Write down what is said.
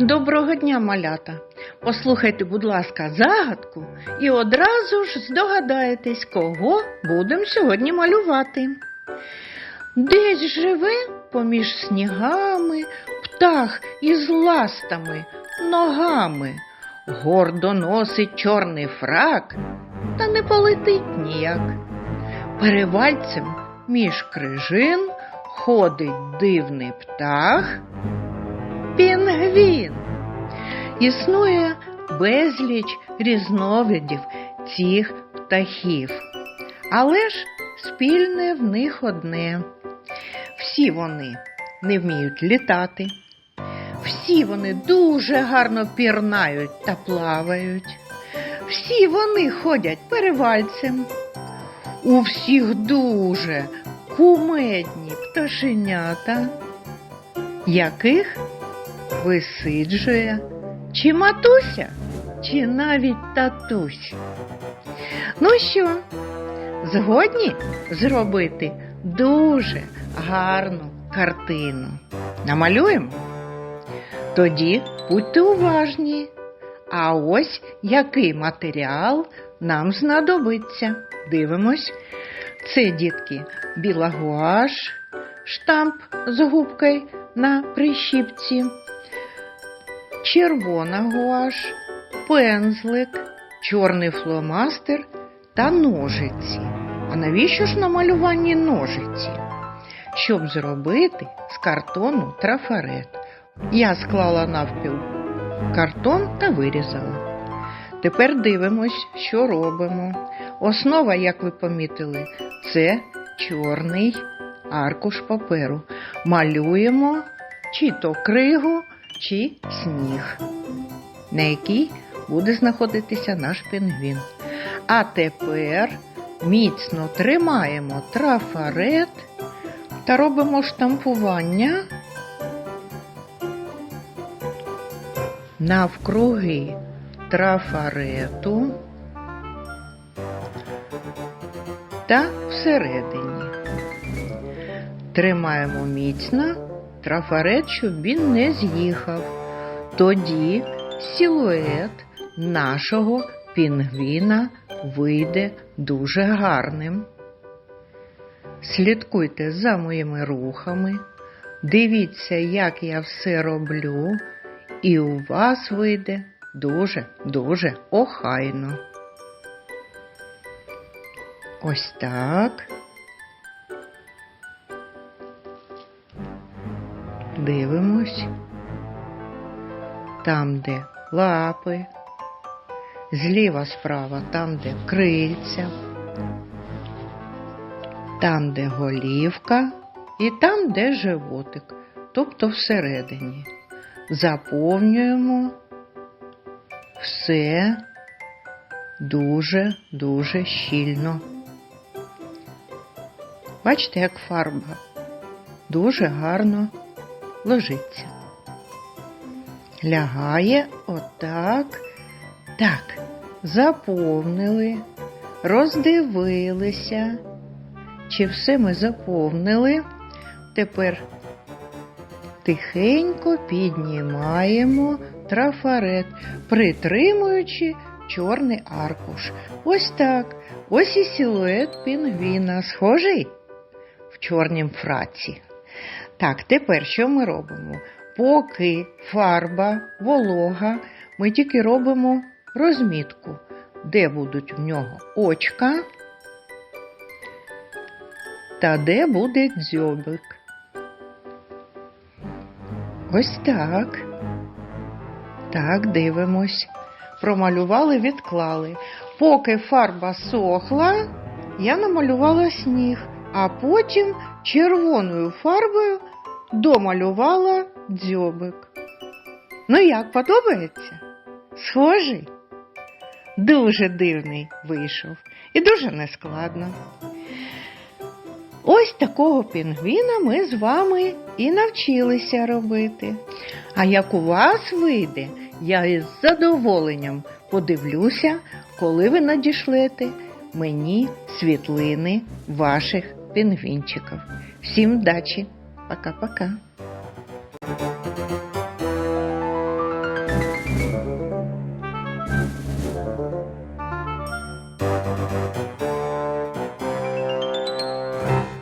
Доброго дня, малята! Послухайте, будь ласка, загадку і одразу ж здогадаєтесь, кого будемо сьогодні малювати. Десь живе поміж снігами птах із ластами, ногами, гордо носить чорний фрак, та не полетить ніяк. Перевальцем між крижин ходить дивний птах. Пінгвін. Існує безліч різновидів цих птахів, але ж спільне в них одне. Всі вони не вміють літати, всі вони дуже гарно пірнають та плавають, всі вони ходять перевальцем. У всіх дуже кумедні пташенята, яких висиджує чи матуся, чи навіть татусь. Ну що, згодні зробити дуже гарну картину? Намалюємо? Тоді будьте уважні. А ось який матеріал нам знадобиться. Дивимось. Це, дітки, біла гуаш, штамп з губкою на прищіпці, червона гуаш, пензлик, чорний фломастер та ножиці. А навіщо ж на малюванні ножиці? Щоб зробити з картону трафарет. Я склала навпіл картон та вирізала. Тепер дивимось, що робимо. Основа, як ви помітили, це чорний аркуш паперу. Малюємо чи то кригу, чи сніг, на якій буде знаходитися наш пінгвін. А тепер міцно тримаємо трафарет та робимо штампування навкруги трафарету та всередині. Тримаємо міцно трафарет, щоб він не з'їхав. Тоді силует нашого пінгвіна вийде дуже гарним. Слідкуйте за моїми рухами, дивіться, як я все роблю, і у вас вийде дуже-дуже охайно. Ось так. Дивимось. Там, де лапи, зліва справа, там, де крильця, там, де голівка, і там, де животик, тобто всередині. Заповнюємо все дуже-дуже щільно. Бачите, як фарба дуже гарно ложиться. Лягає отак. Так, заповнили, роздивилися. Чи все ми заповнили? Тепер тихенько піднімаємо трафарет, притримуючи чорний аркуш. Ось так. Ось і силует пінгвіна, схожий в чорнім фраці. Так, тепер що ми робимо? Поки фарба волога, ми тільки робимо розмітку, де будуть в нього очка та де буде дзьобик. Ось так. Так, дивимось. Промалювали, відклали. Поки фарба сохла, я намалювала сніг, а потім червоною фарбою домалювала дзьобик. Ну як подобається? Схожий? Дуже дивний вийшов і дуже нескладно. Ось такого пінгвіна ми з вами і навчилися робити. А як у вас вийде, я із задоволенням подивлюся, коли ви надішлете мені світлини ваших пінгвінчиків. Всім вдачі! Пока-пока!